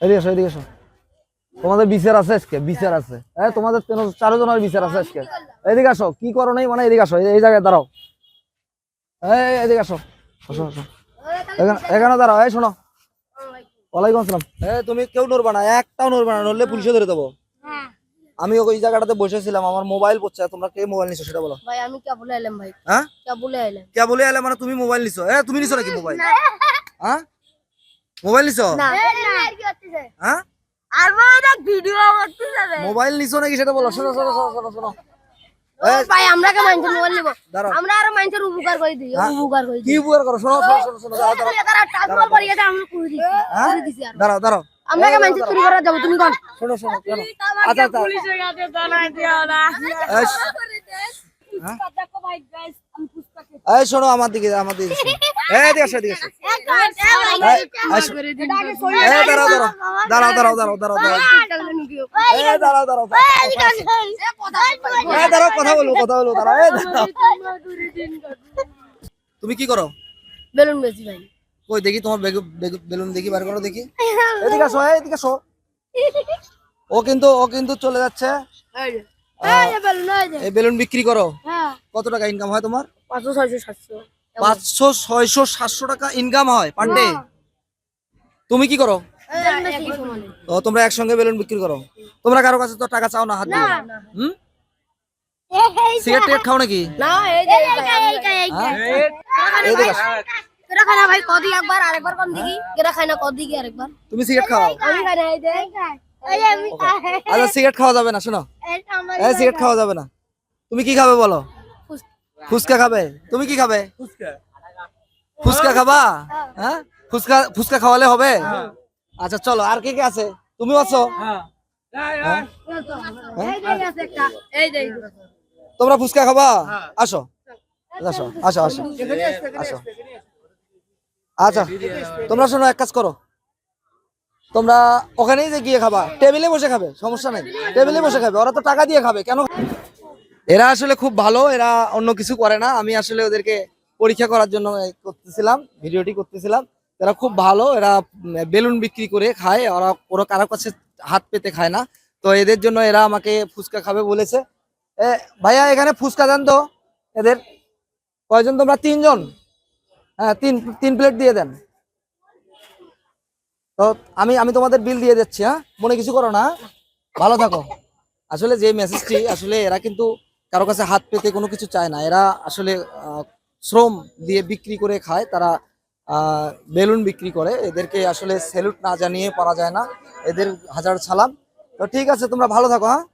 এদিকে এসো এদিকে এসো। তোমাদের বিচার আছে আজকে বিচার আছে। হ্যাঁ তোমাদের তিন চারো বিচার আছে আজকে। এদিকে আসো কি করো নাই মানে এদিকে আসো এই- জায়গায় দাঁড়াও। এই এদিকে আসো। আসো আসো। এখানে দাঁড়াও এই শোনো। ওয়ালাইকুম আসসালাম। এ তুমি কেউ নড়বা না একটাও নড়বা না নড়লে পুলিশে ধরে দেবো। আমি ওই জায়গাটাতে বসেছিলাম আমার মোবাইল পড়ছে তোমরা কে মোবাইল নিছো সেটা বলো। ভাই আমি কে বলে এলাম ভাই। হ্যাঁ? কে বলে এলাম। কে বলে এলে মানে তুমি মোবাইল নিছো। এ তুমি নিছো নাকি মোবাইল? হ্যাঁ? মোবাইল নিছো? হ্যাঁ ভিডিও মোবাইল নিছো নাকি সেটা বলো? শোনো শোনো শোনো শোনো শোনো। ভাই আমরা কে মানুষের মোবাইল নিব? দাঁড়াও। আমরা আর মানুষের উপকার করে দিই উপকার করে কি উপকার করো? শোনো শোনো শোনো শোনো দাঁড়াও দাঁড়াও। করে গেছে আমরা করে দিছি হ্যাঁ? করে দিছি আর। দাঁড়াও দাঁড়াও। আমরা কে মানুষের চুরি করে যাব তুমি কোন শোনো শোনো শোনো। আচ্ছা আচ্ছা। পুলিশের কাছে জানাই দিও না। এই, হ্যাঁ এই শোনো আমার দিকে। আমার দিকে। এই আসো আসো। দাঁড়াও দাঁড়াও দাঁড়াও দাঁড়াও দাঁড়াও দাঁড়াও দাঁড়াও এই দাঁড়াও দাঁড়াও এই দাঁড়াও কথা বলব কথা বলব দাঁড়াও তুমি কি করো? বেলুন বেশি ভাই। কই দেখি তোমার বেলুন দেখি বার করো দেখি। এদিকে আসো এদিকে আসো। ও কিন্তু ও কিন্তু চলে যাচ্ছে। এই বেলুন বিক্রি করো। হ্যাঁ। কত টাকা ইনকাম হয় তোমার? পাঁচশো ছয়শো সাতশো। পাঁচশো ছয়শো সাতশো টাকা ইনকাম হয় পার ডে তুমি কি করো? ও তোমরা একসঙ্গে বেলুন বিক্রি করো। তোমরা কারও কাছে তো টাকা চাও না হাত দিয়ে হুম? সিগারেট টিগারেট খাও নাকি? না এই যে হ্যাঁ? এদিকে কেরা খায় না ভাই কদি একবার আরেকবার কোন দিকে কেরা খায় না কদি কি আরেকবার? তুমি সিগারেট খাও। আমি খাই না এই যে। এই যে আমি আচ্ছা সিগারেট খাওয়া যাবে না শোনো। এই সিগারেট খাওয়া যাবে না। তুমি কি খাবে বলো? ফুচকা। খাবে। তুমি কি খাবে? ফুচকা। খাবা? হ্যাঁ? ফুচকা ফুচকা খাওয়ালে হবে? আচ্ছা চলো আর কে কে আছে? তুমি আছো? তোমরা ফুচকা খাবা? আসো। আসো আসো আসো। আসো। আচ্ছা তোমরা শোনো এক কাজ করো। তোমরা ওখানেই যে গিয়ে খাবা টেবিলে বসে খাবে সমস্যা নেই। টেবিলে বসে খাবে ওরা তো টাকা দিয়ে খাবে কেন? এরা আসলে খুব ভালো এরা অন্য কিছু করে না। আমি আসলে ওদেরকে পরীক্ষা করার জন্য করতেছিলাম ভিডিওটি করতেছিলাম। এরা খুব ভালো, এরা বেলুন বিক্রি করে খায়, ওরা ওরা কারোর কাছে হাত পেতে খায় না। তো এদের জন্য এরা আমাকে ফুচকা খাবে বলেছে। এ, ভাইয়া, এখানে ফুচকা দেন তো, এদের। কয়জন? তোমরা তিনজন? হ্যাঁ তিন তিন প্লেট দিয়ে দেন। তো আমি আমি তোমাদের বিল দিয়ে দিচ্ছি হ্যাঁ? মনে কিছু করো না? ভালো থাকো। আসলে যে মেসেজটি আসলে এরা কিন্তু কারও কাছে হাত পেতে কোনো কিছু চায় না। এরা আসলে শ্রম দিয়ে বিক্রি করে খায়, তারা বেলুন বিক্রি করে। এদেরকে আসলে স্যালুট না জানিয়ে পারা যায় না। এদের হাজার ছালাম তো ঠিক আছে, তোমরা ভালো থাকো হ্যাঁ?